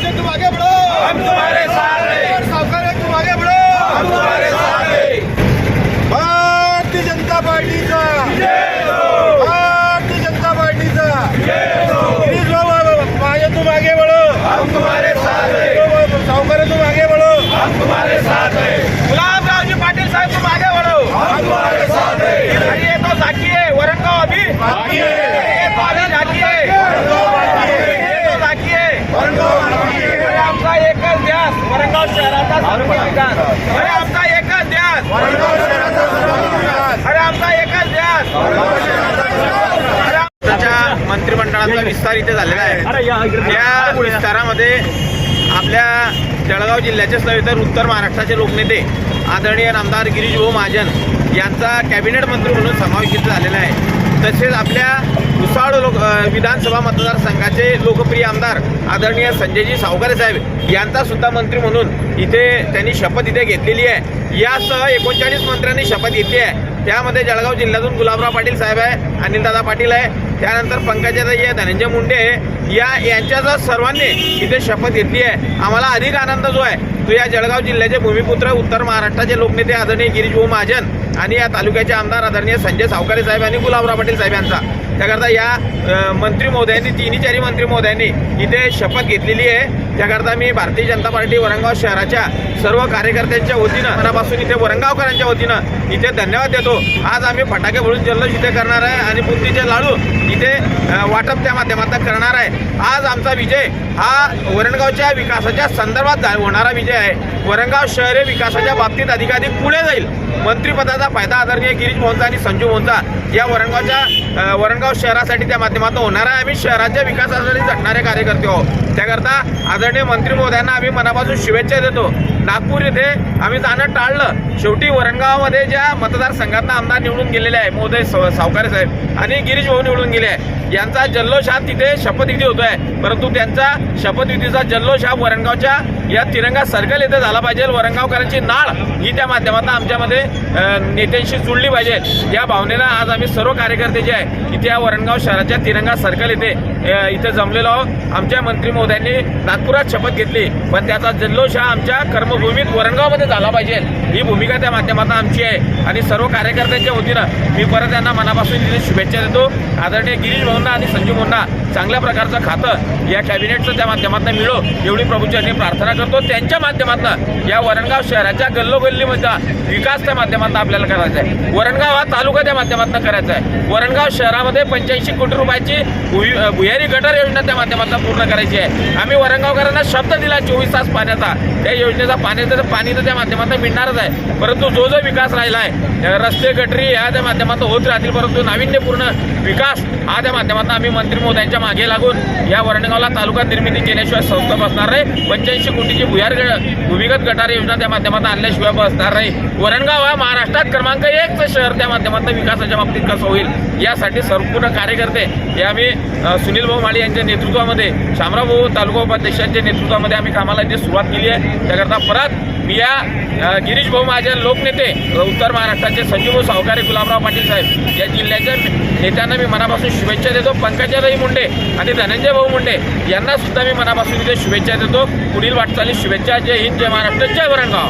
महाजन तुम आगे बढ़ो हम तुम्हारे साथ हैं. सावकार तुम आगे बढ़ो हम तुम्हारे साथ हैं. भारतीय जनता पार्टीचा. भारतीय जनता बाबा महाजन तुम आगे बढ़ो हम तुम्हारे साथ हैं. सावकार तुम आगे बढ़ो हम तुम्हारे साथ हैं. गुलाबरावजी पाटील साहेब तुम आगे बढ़ो हम तुम्हारे साथ हैं। ये तो अभी झाकी है ये तो झाकी आहे अरे आमचा एकच ध्यास वरणगाव शहराचा सर्व विकास अरे आमचा एकच ध्यास अरे आमचा एकच ध्यास अरे आमच्या मंत्रिमंडळाचा विस्तार इथे झालेला आहे. या विस्तारामध्ये आपल्या जळगाव जिल्ह्याचे सवितर उत्तर महाराष्ट्राचे लोकनेते आदरणीय नामदार गिरीश भाऊ महाजन यांचा कॅबिनेट मंत्री म्हणून समावेश इथे झालेला आहे. तसेच आपल्या उसाळ लोक विधानसभा मतदारसंघाचे लोकप्रिय आमदार आदरणीय संजयजी सावकारे साहेब यांचा सुद्धा मंत्री म्हणून इथे त्यांनी शपथ इथे घेतलेली आहे. यासह एकोणचाळीस मंत्र्यांनी शपथ घेतली आहे. त्यामध्ये जळगाव जिल्ह्यातून गुलाबराव पाटील साहेब आहे अनिलदादा पाटील आहे. त्यानंतर पंकजाताई आहे धनंजय मुंडे आहे. या यांच्याचा सर्वांनी इथे शपथ घेतली आहे. आम्हाला अधिक आनंद जो आहे तो या जळगाव जिल्ह्याचे भूमिपुत्र उत्तर महाराष्ट्राचे लोकनेते आदरणीय गिरीश भाऊ महाजन आणि या तालुक्याचे आमदार आदरणीय संजय सावकारे साहेब आणि गुलाबराव पाटील साहेब यांचा. त्याकरता या मंत्री महोदयांनी तिन्ही चारी मंत्री महोदयांनी इथे शपथ घेतलेली आहे. त्याकरता मी भारतीय जनता पार्टी वरंगाव शहराच्या सर्व कार्यकर्त्यांच्या वतीनं मनापासून इथे वरंगावकरांच्या वतीनं इथे धन्यवाद देतो. आज आम्ही फटाके भरून जल्लोष इथे करणार आहे आणि बुंदीचे लाडू इथे वाटप त्या माध्यमातून करणार आहे. आज आमचा विजय हा वरणगावच्या विकासाच्या संदर्भात जा- होणारा विजय आहे. वरणगाव शहर हे विकासाच्या बाबतीत अधिकाधिक पुढे जाईल. मंत्रिपदाचा फायदा आदरणीय गिरीश मोहनचा आणि संजू मोहनचा. या वरणगावच्या वरणगाव शहरासाठी त्या माध्यमातून होणार आहे. आम्ही शहराच्या विकासासाठी झटणारे कार्यकर्ते आहोत. त्याकरता आदरणीय मंत्री महोदयांना आम्ही मनापासून शुभेच्छा देतो. नागपूर येथे आम्ही जाणं टाळलं. शेवटी वरणगावामध्ये ज्या मतदारसंघातनं आमदार निवडून गेलेले आहे महोदय सावकारे साहेब आणि गिरीश भाऊ निवडून गेले आहे. यांचा जल्लोष हा तिथे शपथविधी होतोय. परंतु त्यांचा शपथविधीचा जल्लोष हा वरणगावच्या या तिरंगा सर्कल येथे झाला पाहिजे. वरणगावकरांची नाळ ही त्या माध्यमातून आमच्यामध्ये नेत्यांशी जुळली पाहिजे. या भावनेनं आज आम्ही सर्व कार्यकर्ते जे आहे. इथे या वरणगाव शहराच्या तिरंगा सर्कल येथे इथे जमलेलो आहोत. आमच्या मंत्री महोदयांनी नागपुरात शपथ घेतली. पण त्याचा जल्लोष हा आमच्या कर्मभूमीत वरणगावमध्ये झाला पाहिजे. ही भूमिका त्या माध्यमातून आमची आहे. आणि सर्व कार्यकर्त्यांच्या वतीनं मी परत त्यांना मनापासून तिथे शुभेच्छा देतो. आदरणीय गिरीश भाऊंना आणि संजीव भाऊंना चांगल्या प्रकारचं खातं या कॅबिनेटचं त्या माध्यमातून मिळो. एवढी प्रभूच्यांनी प्रार्थना करतो. त्यांच्या माध्यमातून या वरणगाव शहराच्या गल्लोगल्लीमधला विकास त्या माध्यमातून आपल्याला करायचा आहे. वरणगाव हा तालुका त्या माध्यमातून करायचा आहे. वरणगाव शहरामध्ये पंच्याऐंशी कोटी रुपयाची भुई- भुयारी गटर योजना त्या माध्यमातून पूर्ण करायची आहे. आम्ही वरणगावकरांना शब्द दिला चोवीस तास पाण्याचा. त्या योजनेचा पाण्याचं पाणी तर त्या माध्यमातून मिळणारच आहे. परंतु जो जो विकास राहिला आहे रस्ते गटरी ह्या त्या माध्यमातून होत राहतील परंतु नाविन्यपूर्ण विकास हा त्या माध्यमातून आम्ही मंत्री महोदयांच्या मागे लागून या वरणगावला तालुका निर्मिती केल्याशिवाय संस्था बसणार नाही. पंच्याऐंशी कोटीची भुयार भूमिगत गटार योजना त्या माध्यमातून आणल्याशिवाय बसणार नाही. वरणगाव हा महाराष्ट्रात क्रमांक एकचं शहर त्या माध्यमातून विकासाच्या बाबतीत कसं होईल यासाठी संपूर्ण कार्यकर्ते हे आम्ही सुनील भाऊ माळी यांच्या नेतृत्वामध्ये शामराव भाऊ तालुका उपाध्यक्षांच्या नेतृत्वामध्ये आम्ही कामाला इथे सुरुवात केली आहे. त्याकरता परत मी या गिरीश भाऊ महाजन लोकनेते उत्तर महाराष्ट्राचे संजीवभाऊ सावकारे गुलाबराव पाटील साहेब. या जिल्ह्याच्या नेत्यांना मी मनापासून शुभेच्छा देतो. पंकजाताई मुंडे आणि धनंजय भाऊ मुंडे यांना सुद्धा मी मनापासून इथे शुभेच्छा देतो. पुढील वाटचाली शुभेच्छा. जय हिंद जय महाराष्ट्र जय वरणगाव.